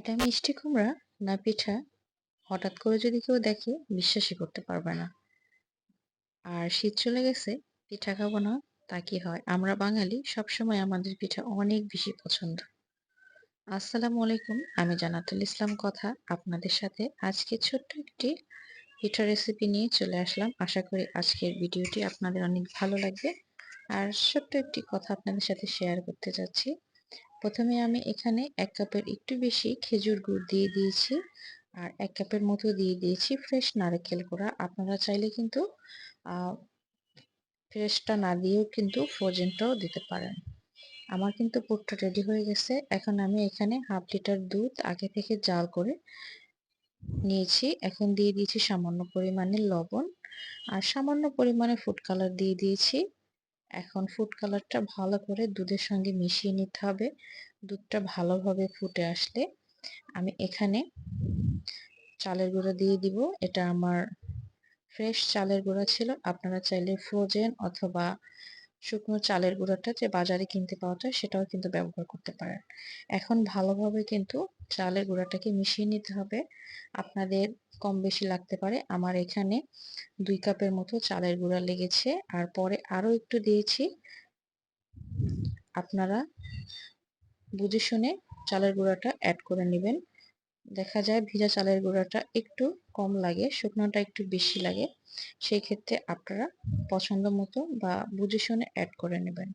এটা মিষ্টি কুমড়া না পিঠা, হঠাৎ করে যদি কেউ দেখে, বিশ্বাসই করতে পারবে না। আর শীত চলে গেছে, পিঠা খাব না, তা কি হয়? আমরা বাঙালি, সবসময় আমাদের পিঠা অনেক বেশি পছন্দ। আসসালামু আলাইকুম, আমি জানাতুল ইসলাম কথা আপনাদের সাথে আজকে ছোট্ট একটি পিঠা রেসিপি নিয়ে চলে আসলাম। আশা করি আজকের ভিডিওটি আপনাদের অনেক ভালো লাগবে। আর ছোট্ট একটি কথা আপনাদের সাথে শেয়ার করতে যাচ্ছি। প্রথমে আমি এখানে এক কাপের একটু বেশি খেজুর গুড় দিয়ে দিয়েছি। আর এক কাপের মতো দিয়ে দিয়েছি ফ্রেশ নারকেল গুঁড়া। আপনারা চাইলে কিন্তু ফ্রেশটা না দিয়েও কিন্তু ফ্রোজেনটাও দিতে পারেন। আমার কিন্তু পুরটা রেডি হয়ে গেছে। এখন আমি এখানে হাফ লিটার দুধ আগে থেকে জাল করে নিয়েছি। এখন দিয়ে দিয়েছি সামান্য পরিমাণে লবণ। আর সামান্য পরিমাণে ফুড কালার দিয়ে দিয়েছি। এখন ফুড কালারটা ভালো করে দুধের সঙ্গে মিশিয়ে নিতে হবে। দুধটা ভালোভাবে ফুটে আসলে আমি এখানে চালের গুঁড়ো দিয়ে দিব। এটা আমার ফ্রেশ চালের গুঁড়া ছিল। আপনারা চাইলে ফ্রোজেন অথবা শুকনো চালের গুঁড়াটা যে বাজারে কিনতে পাওয়া যায়, সেটাও কিন্তু ব্যবহার করতে পারেন। এখন ভালোভাবে কিন্তু চালের গুঁড়াটাকে মিশিয়ে নিতে হবে। আপনাদের কম বেশি লাগতে পারে। আমার এখানে দুই কাপের মতো চালের গুঁড়া লেগেছে। আর পরে আরও একটু দিয়েছি। আপনারা বুঝে শুনে চালের গুঁড়াটা অ্যাড করে নেবেন। দেখা যায় ভিজা চালের গুঁড়াটা একটু কম লাগে, শুকনোটা একটু বেশি লাগে। সেই ক্ষেত্রে আপনারা পছন্দ মতো বা বুঝে শুনে অ্যাড করে নেবেন।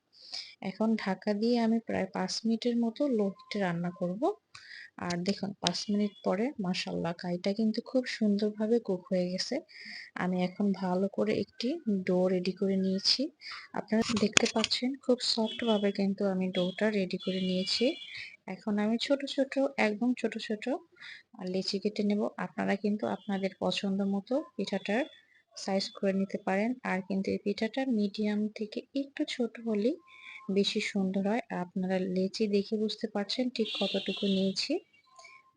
এখন ঢাকা দিয়ে আমি প্রায় পাঁচ মিনিটের মতো লো হিটে রান্না করব। আর দেখুন, পাঁচ মিনিট পরে মাসাল্লাহ কাইটা কিন্তু খুব সুন্দরভাবে কুক হয়ে গেছে। আমি এখন ভালো করে একটি ডো রেডি করে নিয়েছি। আপনারা দেখতে পাচ্ছেন খুব সফটভাবে কিন্তু আমি ডোটা রেডি করে নিয়েছি। এখন আমি ছোট ছোট, একদম ছোট ছোট লেচি কেটে নেব। আপনারা কিন্তু আপনাদের পছন্দ মতো পিঠাটার সাইজ করে নিতে পারেন। আর কিন্তু এই পিঠাটা মিডিয়াম থেকে একটু ছোট হলেই বেশি সুন্দর হয়। আপনারা লেচি দেখে বুঝতে পারছেন ঠিক কতটুকু নিয়েছি।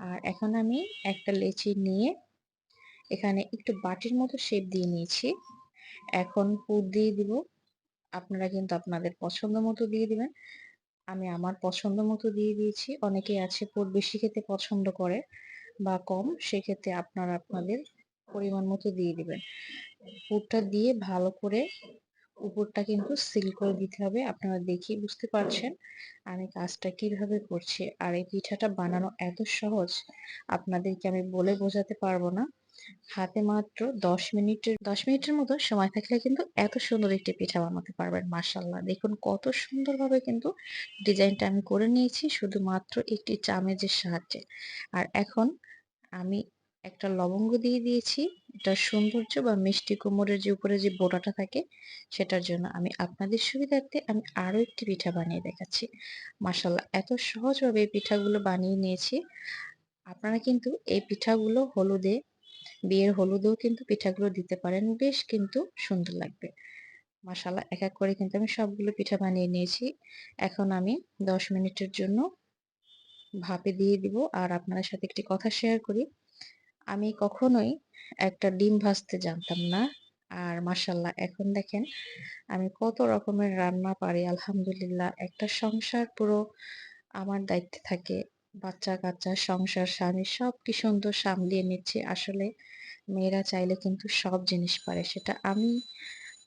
আর এখন আমি একটা লেচি নিয়ে এখানে একটু বাটির মতো শেপ দিয়ে নিয়েছি। এখন পুর দিয়ে দিব। আপনারা কিন্তু আপনাদের পছন্দ মতো দিয়ে দিবেন। আমি আমার পছন্দ মতো দিয়ে দিয়েছি। অনেকে আছে পুর বেশি খেতে পছন্দ করে বা কম, সেক্ষেত্রে আপনারা আপনাদের পরিমাণ মতো দিয়ে দিবেন। পুরটা দিয়ে ভালো করে উপরটা কিন্তু সিল করে দিতে হবে। আপনারা দেখেই বুঝতে পারছেন আমি কাজটা কীভাবে করছি। আর এই পিঠাটা বানানো এত সহজ, আপনাদেরকে আমি বলে বোঝাতে পারব না। হাতে মাত্র দশ মিনিটের দশ মিনিটের মতো সময় থাকলে কিন্তু এত সুন্দর একটি পিঠা বানাতে পারবেন মার্শাল্লাহ দেখুন কত সুন্দরভাবে কিন্তু ডিজাইনটা আমি করে নিয়েছি, শুধুমাত্র একটি চামেচের সাহায্যে। আর এখন আমি একটা লবঙ্গ দিয়ে দিয়েছি। এটা সৌন্দর্য বা মিষ্টি কোমরের যে উপরে যে বোটাটা থাকে, সেটার জন্য আমি আপনাদের সুবিধার্থে আমি আরও একটি পিঠা বানিয়ে দেখাচ্ছি। মাসাল্লাহ এত সহজভাবে এই পিঠাগুলো বানিয়ে নিয়েছি। আপনারা কিন্তু এই পিঠাগুলো হলুদে, বিয়ের হলুদেও কিন্তু পিঠাগুলো দিতে পারেন, বেশ কিন্তু সুন্দর লাগবে। মাসাল্লাহ এক এক করে কিন্তু আমি সবগুলো পিঠা বানিয়ে নিয়েছি। এখন আমি দশ মিনিটের জন্য ভাপে দিয়ে দিব। আর আপনাদের সাথে একটি কথা শেয়ার করি। আমি কখনোই একটা ডিম ভাজতে জানতাম না। আর মাসাল্লাহ এখন দেখেন আমি কত রকমের রান্না পারি, আলহামদুলিল্লাহ। একটা সংসার পুরো আমার দায়িত্বে থাকে, বাচ্চা কাচ্চা, সংসার, স্বামী সব কি সুন্দর সামলিয়ে নিচ্ছে। আসলে মেয়েরা চাইলে কিন্তু সব জিনিস পারে, সেটা আমি,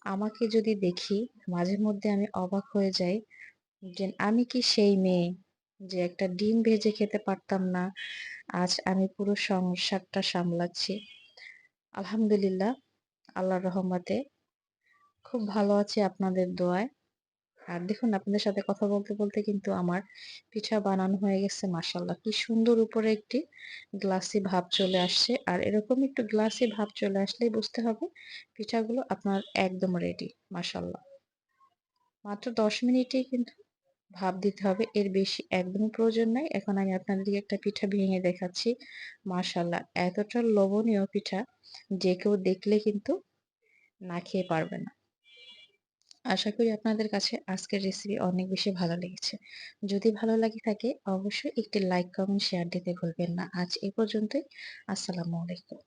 আমাকে যদি দেখি, মাঝে মধ্যে আমি অবাক হয়ে যাই যে আমি কি সেই মেয়ে? যে একটা ডিম ভেজে খেতে পারতাম না। আজ আমি পুরো সংসারটা সামলাচ্ছি। আলহামদুলিল্লাহ, আল্লাহর রহমতে। খুব ভালো আছি আপনাদের দোয়ায়। আর দেখুন, আপনাদের সাথে কথা বলতে বলতে কিন্তু আমার পিঠা বানানো হয়ে গেছে মাসাল্লাহ কি সুন্দর উপরে একটি গ্লাসি ভাব চলে আসছে। আর এরকম একটু গ্লাসি ভাব চলে আসলেই বুঝতে হবে পিঠাগুলো আপনার একদম রেডি মাসাল্লাহ মাত্র দশ মিনিটেই কিন্তু ভাপ দিতে হবে। এর বেশি একদমই প্রয়োজন নাই। এখন আমি আপনাদেরকে একটা পিঠা ভেঙে দেখাচ্ছি। মাশাল্লাহ এতটা লোভনীয় পিঠা যে কেউ দেখলে কিন্তু না খেয়ে পারবে না। আশা করি আপনাদের কাছে আজকের রেসিপি অনেক বেশি ভালো লেগেছে। যদি ভালো লাগে থাকে, অবশ্যই একটি লাইক কমেন্ট শেয়ার দিতে ভুলবেন না। আজ এ পর্যন্তই। আসসালামু আলাইকুম।